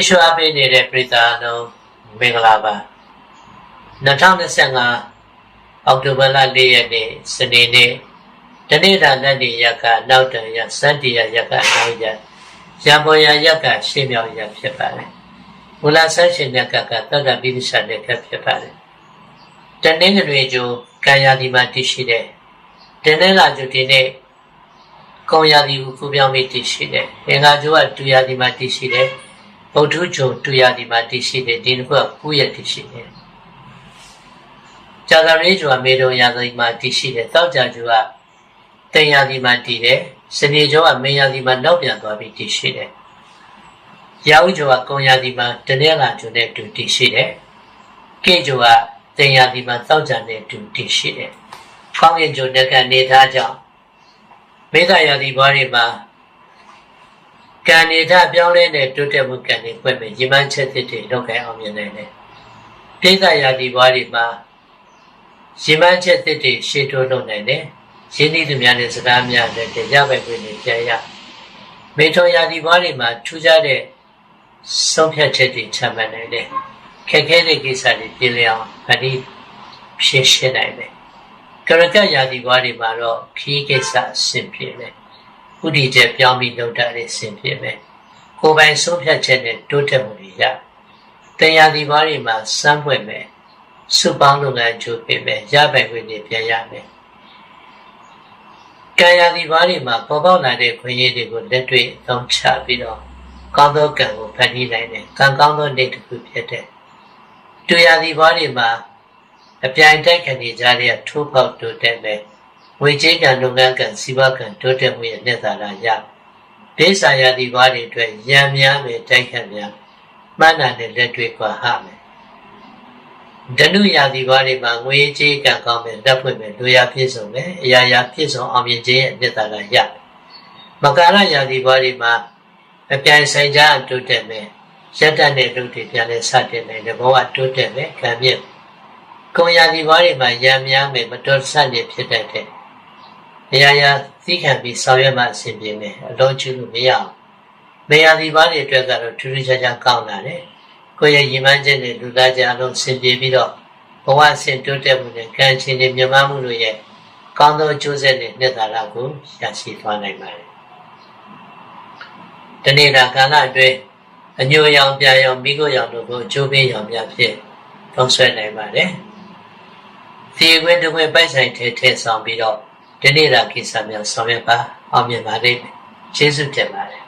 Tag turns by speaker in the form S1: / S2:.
S1: ယေရှုအားပေးနေတဲ့ပရိသတ်အလုံးမင်္ဂလာပါ2025အောက်တိုဘာလ၄ရက်နေ့စနေနေ့တနေ့တာလက်ဒီရက်ကနောက်တရစန္ဒီရရက်ကအနောက်ရက်ရံပေါ်ရရက်ကရှေ့မြောက်ရက်ဖြစ်ပါတယ်မူလဆန်းရှင်တဲ့ကကသတ္တပိဋိသတဲ့ကဖြစ်ပါတယ်တနင်္ဂနွေကျိုးကံယာဒီမှာတည်ရှိတဲ့တနင်္လာကျိုးဒီနေ့ကုံယာဒီကိုကူပြောင်းပြီးတည်ရှိတယ်အင်္ဂါကျိုးကဒူယာဒီမှာတည်ရှိတယ် ဗုဒ္ဓကျုံတူရဒီမှာတည်ရှိတယ်ဒီတစ်ခုကကုရတည်ရှိတယ်ကြာသရေးကျုံကမေတုံရာသီမှာတည်ရှိတယ်တောက်ကြကျုံကတင်ရာသီမှာတည်တယ်စနေကျုံကမေရာသီမှာနောက်ပြန်သွားပြီးတည်ရှိတယ်ရာဟုကျုံကကုံရာသီမှာတနေ့လာကျုံနဲ့တူတည်ရှိတယ်ကေကျုံကတင်ရာသီမှာတောက်ကြနဲ့တူတည်ရှိတယ်ကောင်းကင်ကျုံနဲ့ကနေသားကြောင့်မေတ္တာရာသီဘွားတွေမှာ ကံနေတာပြောင်းလဲတဲ့တိုးတက်မှုကံတွေပွင့်မယ်ရည်မှန်းချက်သစ်တွေလုပ်ခဲ့အောင်မြင်နိုင်တယ်။ပိဿရာသီဘွားတွေမှာရည်မှန်းချက်သစ်တွေရှေ့တိုးလုပ်နိုင်တယ်။ရင်းနှီးသူများနဲ့စကားများနဲ့ရပဲခွင့်တွေပြန်ရ။မေထုံရာသီဘွားတွေမှာထူးခြားတဲ့ဆုံးဖြတ်ချက်တွေချမှတ်နိုင်တယ်။ခက်ခဲတဲ့ကိစ္စတွေပြင်လျအောင်ဗတိဖြေရှင်းနိုင်တယ်။ကရကရာသီဘွားတွေမှာတော့ခီးကိစ္စအဆင်ပြေတယ်။ ဥတီချက်ပြောင်းပြီးလုပ်တာလေးဆင်ပြေမယ်ကိုယ်ပိုင်ဆုံးဖြတ်ချက်နဲ့တိုးတက်မှုတွေရတရားဒီဘာတွေမှာစမ်းပွင့်မယ်စုပေါင်းလုပ်ငန်းကြိုးပေးမယ်ရပိုင်ခွင့်တွေပြန်ရမယ်ကာယဒီဘာတွေမှာပေါ်ပေါက်လာတဲ့ခွင့်ရည်တွေကိုလက်တွေ့အသုံးချပြီးတော့ကောင်းသောကံကိုဖန်တီးနိုင်တယ်ကံကောင်းသောနေ့တစ်ခုဖြစ်တဲ့တရားဒီဘာတွေမှာအပြိုင်တိုက်ခံနေကြတဲ့ထိုးပေါက်တိုးတက်မယ် ဝေကျေးကံလုပ်ငန်းကံစီးပွားကံတိုးတက်မှုရဲ့လက်သာရရဒေသရာဒီဘာတွေအတွက်ရံများမယ်တိုက်ခတ်များမှန်တယ်လက်တွေ့ကွာဟမယ်ဒနုရာဒီဘာတွေမှာငွေကြေးကံကောင်းမယ်လက်ဖွင့်မယ်လူရပြည့်စုံမယ်အရာရာပြည့်စုံအောင်မြင်ခြင်းရဲ့လက်သာရရမကာရရာဒီဘာတွေမှာအပြိုင်ဆိုင်ကြတိုးတက်မယ်ရတ္တနဲ့လူတွေပြန်လဲစတင်နိုင်တယ်ဘဝတိုးတက်မယ်ကံမြင့် ကုံရာဒီဘာတွေမှာရံများမယ်မတော်ဆန့်နေဖြစ်တတ်တဲ့နေရာရာသိခံပြီးဆောင်ရွက်မှအဆင်ပြေမယ်အလုံးကျလို့မရအောင်နေရာဒီပါးတွေအတွက်ကတော့ထူးထူးခြားခြားကောင်းလာတယ်ကိုယ့်ရဲ့ရည်မှန်းချက်နဲ့လူသားကြအလုံးဆင်ပြေပြီးတော့ဘဝဆင်တိုးတက်မှုနဲ့ကံချင်းတွေမြမမှုတို့ရဲ့ကောင်းသောအကျိုးဆက်တွေနှစ်သာရကိုရရှိသွားနိုင်ပါတယ်တနေ့တာကာလအတွင်းအညိုရောင်ပြရောင်မိခိုးရောင်တို့ကိုအကျိုးပေးရောင်များဖြင့်သုံးဆွဲနိုင်ပါတယ်။ ဒီခွင့်တစ်ခွင့်ပိုက်ဆိုင်ထဲထည့်ဆောင်ပြီးတော့ဒီနေ့ရာကိစ္စများဆောင်ရွက်ပါအောင်မြင်ပါလိမ့်မယ်ကျေးဇူးတင်ပါတယ်